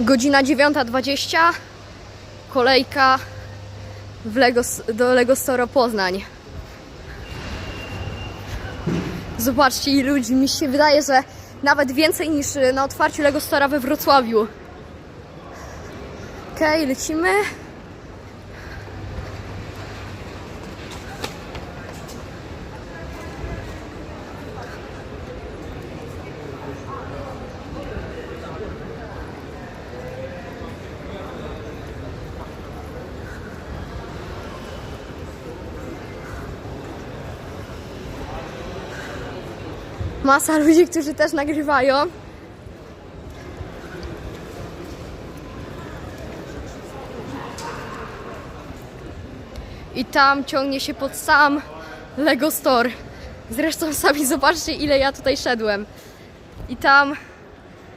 Godzina 9.20. Kolejka w Lego, do Lego Store Poznań. Zobaczcie ile ludzi. Mi się wydaje, że nawet więcej niż y, na otwarciu Lego Store'a we Wrocławiu. Okej, lecimy. Masa ludzi, którzy też nagrywają. I tam ciągnie się pod sam Lego Store. Zresztą sami zobaczcie, ile ja tutaj szedłem. I tam